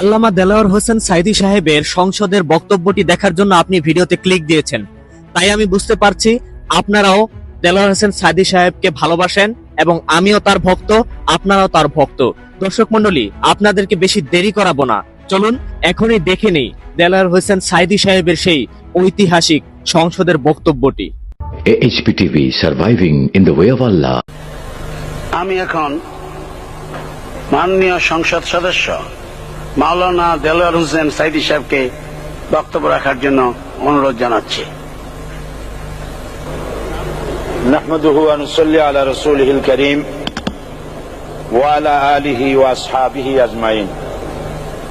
আল্লামা দেলাওয়ার হোসেন সাইদি সাহেবের সংসদের বক্তব্যটি দেখার জন্য আপনি ভিডিওতে ক্লিক দিয়েছেন। তাই আমি বুঝতে পারছি আপনারাও দেলাওয়ার হোসেন সাইদি সাহেবকে ভালোবাসেন এবং আমিও তার ভক্ত আপনারাও তার ভক্ত। দর্শক মন্ডলী আপনাদেরকে বেশি দেরি করাবো না। চলুন এখনই দেখে নেই দেলাওয়ার হোসেন সাইদি সাহেবের সেই ঐতিহাসিক সংসদের বক্তব্যটি। HPTV Surviving in the Way of Allah. আমি এখন মাননীয় সংসদ সদস্য। মাওলানা দেলোয়ার হোসেন সাইদি সাহেবকে বক্তব্য রাখার জন্য অনুরোধ জানাচ্ছি نحمده ونصلي على رسوله الكريم وعلى آله وأصحابه أجمعين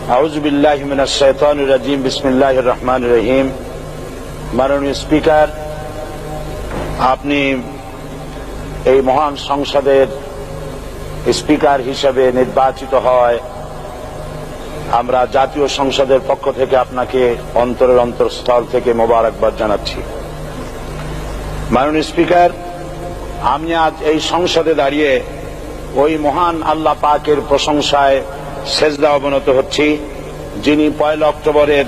أعوذ بالله من الشيطان الرجيم بسم الله الرحمن الرحيم মাননীয় স্পিকার আপনি এই মহান সংসদের স্পিকার হিসেবে নির্বাচিত হয় আমরা জাতীয় সংসদের পক্ষ থেকে আপনাকে অন্তরের অন্তরস্থল থেকে মোবারকবাদ জানাচ্ছি। মাননীয় স্পিকার, আমি আজ এই সংসদে দাঁড়িয়ে ওই মহান আল্লাহ পাকের প্রশংসায় সেজদা অবনত হচ্ছি, যিনি পয়লা অক্টোবরের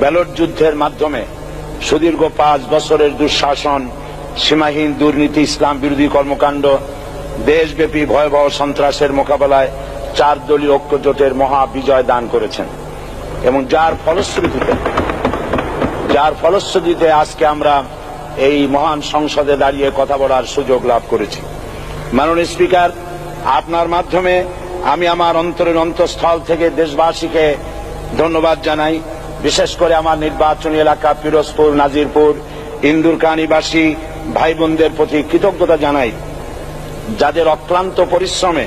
ব্যালট যুদ্ধের মাধ্যমে সুদীর্ঘ পাঁচ বছরের দুঃশাসন, সীমাহীন দুর্নীতি, ইসলাম বিরোধী কর্মকাণ্ড, দেশব্যাপী ভয়াবহ সন্ত্রাসের মোকাবেলায় চার দলীয় ঐক্য জোটের মহা বিজয় দান করেছেন। এবং যার ফলশ্রুতিতে যার ফলশ্রুতিতে আজকে আমরা এই মহান সংসদে দাঁড়িয়ে কথা বলার সুযোগ লাভ করেছি। মাননীয় স্পিকার, আপনার মাধ্যমে আমি আমার অন্তরের অন্তঃস্থল থেকে দেশবাসীকে ধন্যবাদ জানাই। বিশেষ করে আমার নির্বাচনী এলাকা পিরোজপুর, নাজিরপুর, ইন্দুরকানিবাসী ভাই বোনদের প্রতি কৃতজ্ঞতা জানাই। যাদের অক্লান্ত পরিশ্রমে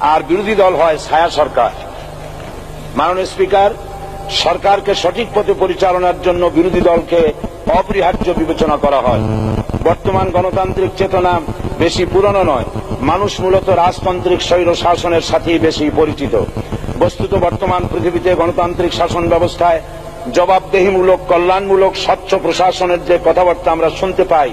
আর বিরোধী দল হয় ছায়া সরকার। মাননীয় স্পিকার, সরকারকে সঠিক পথে পরিচালনার জন্য বিরোধী দলকে অপরিহার্য বিবেচনা করা হয়। বর্তমান গণতান্ত্রিক চেতনা বেশি পুরনো নয়, মানুষ মূলত রাজতান্ত্রিক স্বৈর শাসনের সাথেই বেশি পরিচিত। বস্তুত বর্তমান পৃথিবীতে গণতান্ত্রিক শাসন ব্যবস্থায় জবাবদেহিমূলক, কল্যাণমূলক, স্বচ্ছ প্রশাসনের যে কথাবার্তা আমরা শুনতে পাই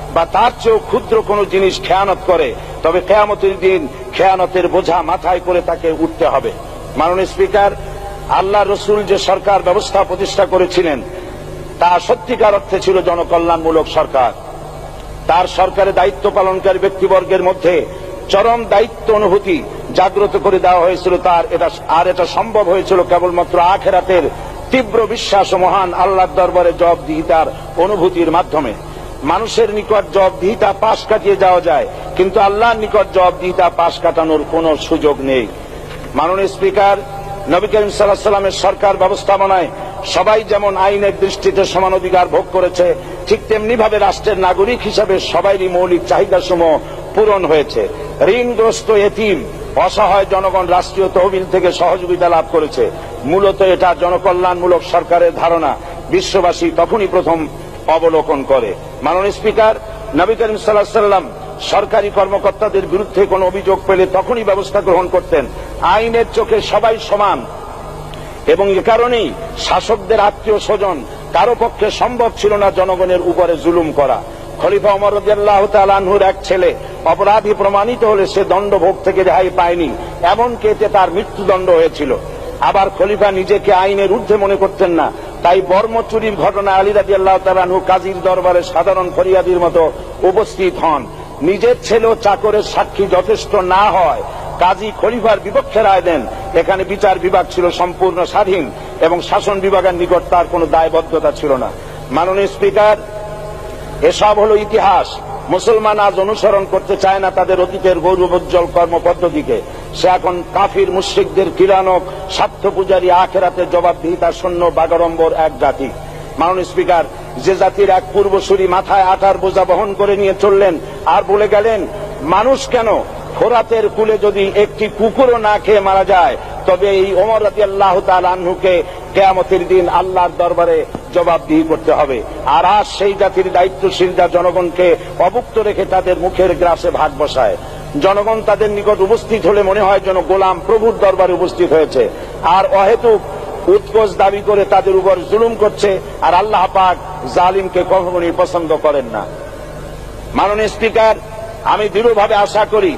বা তার চেয়েও ক্ষুদ্র কোনো জিনিস খেয়ানত করে, তবে কেয়ামতের দিন খেয়ানতের বোঝা মাথায় করে তাকে উঠতে হবে। মাননীয় স্পিকার, আল্লাহ রসুল যে সরকার ব্যবস্থা প্রতিষ্ঠা করেছিলেন, তা সত্যিকার অর্থে ছিল জনকল্যাণমূলক সরকার। তার সরকারের দায়িত্ব পালনকারী ব্যক্তিবর্গের মধ্যে চরম দায়িত্ব অনুভূতি জাগ্রত করে দেওয়া হয়েছিল, তার এটা, আর এটা সম্ভব হয়েছিল কেবলমাত্র আখেরাতের তীব্র বিশ্বাস মহান আল্লাহর দরবারে জবাবদিহিতার অনুভূতির মাধ্যমে। মানুষের নিকট জবাবদিহিতা পাশ কাটিয়ে যাওয়া যায়, কিন্তু আল্লাহর নিকট জবাবদিহিতা পাশ কাটানোর কোনো সুযোগ নেই। মাননীয় স্পিকার, নবী করিম সাল্লামের সরকার ব্যবস্থাপনায় সবাই যেমন আইনের দৃষ্টিতে সমান অধিকার ভোগ করেছে, ঠিক তেমনি ভাবে রাষ্ট্রের নাগরিক হিসাবে সবারই মৌলিক চাহিদাসমূহ পূরণ হয়েছে। ঋণগ্রস্ত এতিম, অসহায় জনগণ রাষ্ট্রীয় তহবিল থেকে সহযোগিতা লাভ করেছে। মূলত এটা জনকল্যাণমূলক সরকারের ধারণা। বিশ্ববাসী তখনই প্রথম অবলোকন করে। মাননীয় স্পিকার, নবী করিম সাল্লাম সরকারি কর্মকর্তাদের বিরুদ্ধে কোনো অভিযোগ পেলে তখনই ব্যবস্থা গ্রহণ করতেন। আইনের চোখে সবাই সমান। এবং এ কারণেই শাসকদের আত্মীয় স্বজন কারও পক্ষে সম্ভব ছিল না জনগণের উপরে জুলুম করা। খলিফা অমর আনহুর এক ছেলে অপরাধী প্রমাণিত হলে সে দণ্ড ভোগ থেকে রেহাই পায়নি, এমনকি এতে তার মৃত্যুদণ্ড হয়েছিল। আবার খলিফা নিজেকে আইনের ঊর্ধ্বে মনে করতেন না। তাই বর্ম চুরির ঘটনা আলী রাজি আল্লাহ তালানহু কাজীর দরবারে সাধারণ ফরিয়াদির মতো উপস্থিত হন। নিজের ছেলে ও চাকরের সাক্ষী যথেষ্ট না হয়। কাজী খলিফার বিপক্ষে রায় দেন। এখানে বিচার বিভাগ ছিল সম্পূর্ণ স্বাধীন এবং শাসন বিভাগের নিকট তার কোনো দায়বদ্ধতা ছিল না। মাননীয় স্পিকার, এসব হলো ইতিহাস। মুসলমান আজ অনুসরণ করতে চায় না তাদের অতীতের গৌরবোজ্জ্বল কর্মপদ্ধতিকে। সে এখন কাফির মুশ্রিকদের কিরানক স্বার্থ পূজারী আখেরাতে জবাবদিহিতা শূন্য বাগড়ম্বর এক জাতি। মাননীয় স্পিকার, যে জাতির এক পূর্বসূরি মাথায় আটার বোঝা বহন করে নিয়ে চললেন, আর বলে গেলেন, মানুষ কেন? ফোরাতের কুলে যদি একটি কুকুরও না খেয়ে মারা যায়, তবে এই ওমর রাজি আল্লাহ আনহুকে কেয়ামতের দিন আল্লাহর দরবারে জবাবদিহি করতে হবে। আর আজ সেই জাতির দায়িত্বশীলরা জনগণকে অভুক্ত রেখে তাদের মুখের গ্রাসে ভাগ বসায়। জনগণ তাদের নিকট উপস্থিত হলে মনে হয় যেন গোলাম প্রভুর দরবারে উপস্থিত হয়েছে। আর অহেতুক উৎকোষ দাবি করে তাদের উপর জুলুম করছে, আর আল্লাহ পাক জালিমকে কখনোই পছন্দ করেন না। মাননীয় স্পিকার, আমি দৃঢ়ভাবে আশা করি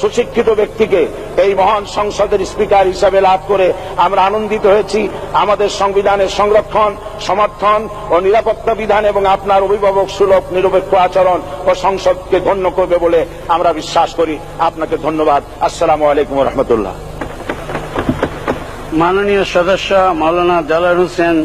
সুশিক্ষিত ব্যক্তিকে এই মহান সংসদের স্পিকার হিসাবে লাভ করে আমরা আনন্দিত হয়েছি। আমাদের সংবিধানের সংরক্ষণ, সমর্থন ও নিরাপত্তা বিধান এবং আপনার অভিভাবক সুলভ, নিরপেক্ষ আচরণ ও সংসদকে ধন্য করবে বলে আমরা বিশ্বাস করি। আপনাকে ধন্যবাদ। আসসালামু আলাইকুম রহমতুল্লাহ মাননীয় সদস্য মাওলানা জালাল হোসেন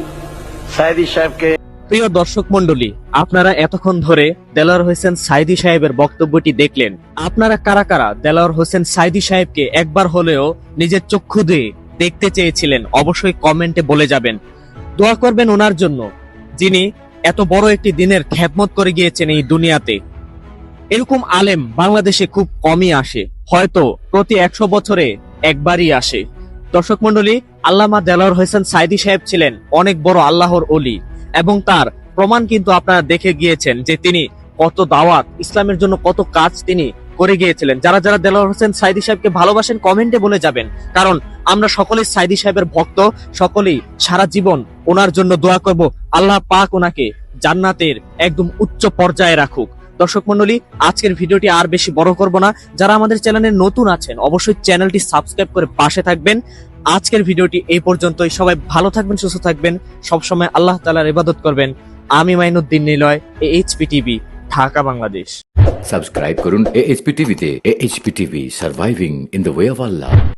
সাইদি সাহেবকে প্রিয় দর্শক মন্ডলী আপনারা এতক্ষণ ধরে দেলোয়ার হোসেন সাইদি সাহেবের বক্তব্যটি দেখলেন। আপনারা কারা কারা দেলোয়ার হোসেন সাইদি সাহেবকে একবার হলেও নিজের চক্ষু দিয়ে দেখতে চেয়েছিলেন, অবশ্যই কমেন্টে বলে যাবেন। দোয়া করবেন ওনার জন্য, যিনি এত বড় একটি দিনের খ্যাতমত করে গিয়েছেন এই দুনিয়াতে। এরকম আলেম বাংলাদেশে খুব কমই আসে, হয়তো প্রতি একশো বছরে একবারই আসে। দর্শক মন্ডলী আল্লামা দেলোয়ার হোসেন সাইদি সাহেব ছিলেন অনেক বড় আল্লাহর অলি। এবং তার প্রমাণ কিন্তু আপনারা দেখে গিয়েছেন যে তিনি কত দাওয়াত, ইসলামের জন্য কত কাজ তিনি করে গিয়েছিলেন। যারা যারা দেলোয়ার হোসেন সাইদি সাহেবকে ভালোবাসেন, কমেন্টে বলে যাবেন। কারণ আমরা সকলেই সাইদি সাহেবের ভক্ত, সকলেই সারা জীবন ওনার জন্য দোয়া করব। আল্লাহ পাক ওনাকে জান্নাতের একদম উচ্চ পর্যায়ে রাখুক। দর্শক মন্ডলী, আজকের ভিডিওটি আর বেশি বড় করব না। যারা আমাদের চ্যানেলে নতুন আছেন, অবশ্যই চ্যানেলটি সাবস্ক্রাইব করে পাশে থাকবেন। আজকের ভিডিওটি এই পর্যন্তই। সবাই ভালো থাকবেন, সুস্থ থাকবেন। সবসময় আল্লাহ তালার ইবাদত করবেন। আমি Mainuddin Niloy HP TV, Dhaka, Bangladesh. Subscribe করুন এএইচপি টিভিতে। AHP TV, surviving in the way of Allah.